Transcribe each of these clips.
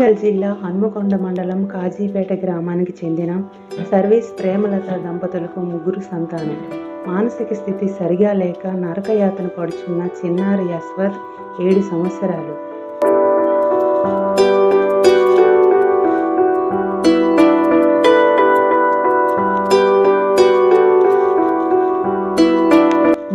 వరంగల్ జిల్లా హన్మకొండ మండలం కాజీపేట గ్రామానికి చెందిన సర్వీస్ ప్రేమలత దంపతులకు ముగ్గురు సంతానం. మానసిక స్థితి సరిగా లేక నరకయాతన పడుచున్న చిన్నారి యశ్వత్ ఏడు సంవత్సరాలు.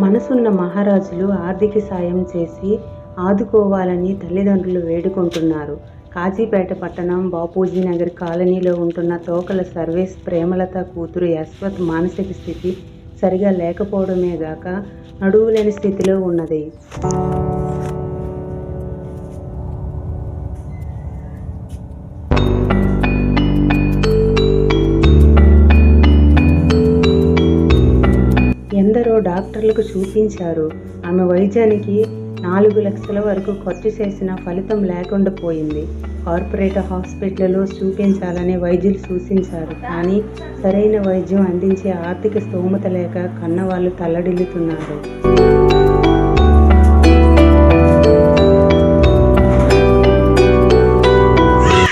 మనసున్న మహారాజులు ఆర్థిక సాయం చేసి ఆదుకోవాలని తల్లిదండ్రులు వేడుకుంటున్నారు. కాజీపేట పట్టణం బాపూజీ నగర్ కాలనీలో ఉంటున్న తోకల సర్వేస్ ప్రేమలత కూతురు యశ్వత్ మానసిక స్థితి సరిగా లేకపోవడమే గాక నడువులేని స్థితిలో ఉన్నది. ఎందరో డాక్టర్లకు చూపించారు. ఆమె వైద్యానికి నాలుగు లక్షల వరకు ఖర్చు చేసిన ఫలితం లేకుండా పోయింది. కార్పొరేట్ హాస్పిటల్లో చూపించాలని వైద్యులు సూచించారు. కానీ సరైన వైద్యం అందించే ఆర్థిక స్తోమత లేక కన్నవాళ్ళు తల్లడిల్లుతున్నారు.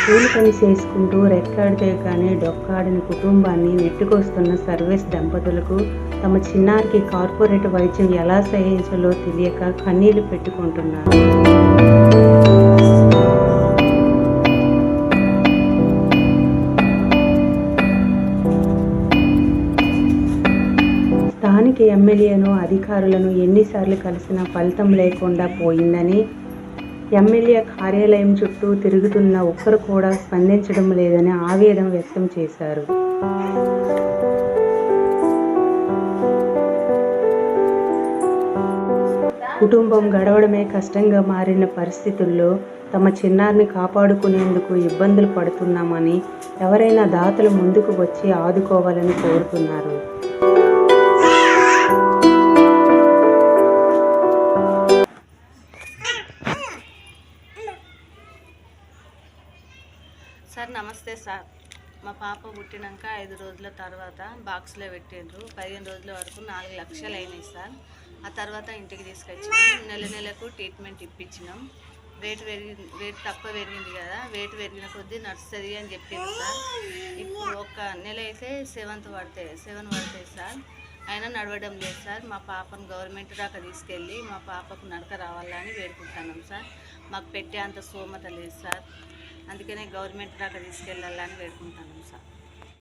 కూలి పని చేసుకుంటూ రెక్కాడితే కానీ డొక్కాడిన కుటుంబాన్ని నెట్టుకొస్తున్న సర్వీస్ దంపతులకు తమ చిన్నారికి కార్పొరేట్ వైద్యం ఎలా సహించాలో తెలియక కన్నీళ్ళు పెట్టుకుంటున్నారు. స్థానిక ఎమ్మెల్యేను అధికారులను ఎన్నిసార్లు కలిసినా ఫలితం లేకుండా పోయిందని ఎమ్మెల్యే కార్యాలయం చుట్టూ తిరుగుతున్న ఒక్కరు కూడా స్పందించడం లేదని ఆవేదన వ్యక్తం చేశారు. కుటుంబం గడవడమే కష్టంగా మారిన పరిస్థితుల్లో తమ చిన్నారిని కాపాడుకునేందుకు ఇబ్బందులు పడుతున్నామని ఎవరైనా దాతలు ముందుకు వచ్చి ఆదుకోవాలని కోరుతున్నారు. సార్ నమస్తే సార్. మా పాప పుట్టినాక ఐదు రోజుల తర్వాత బాక్స్లో పెట్టిండ్రు. పదిహేను రోజుల వరకు నాలుగు లక్షలు అయినాయి సార్. ఆ తర్వాత ఇంటికి తీసుకొచ్చినాం. నెల నెలకు ట్రీట్మెంట్ ఇప్పించినాం. వెయిట్ పెరిగి వెయిట్ తక్కువ పెరిగింది కదా వెయిట్ పెరిగిన కొద్దీ నడుస్తుంది అని చెప్పింది సార్. ఇప్పుడు ఒక నెల అయితే సెవెంత్ పడతాయి సెవెన్ పడతాయి సార్. అయినా నడవడం లేదు సార్. మా పాపను గవర్నమెంట్ దాకా తీసుకెళ్ళి మా పాపకు నడక రావాలని వేడుకుంటున్నాం సార్. మాకు పెట్టే అంత స్థోమత లేదు సార్. అందుకనే గవర్నమెంట్ దాకా తీసుకెళ్ళాలని వేడుకుంటున్నాం సార్.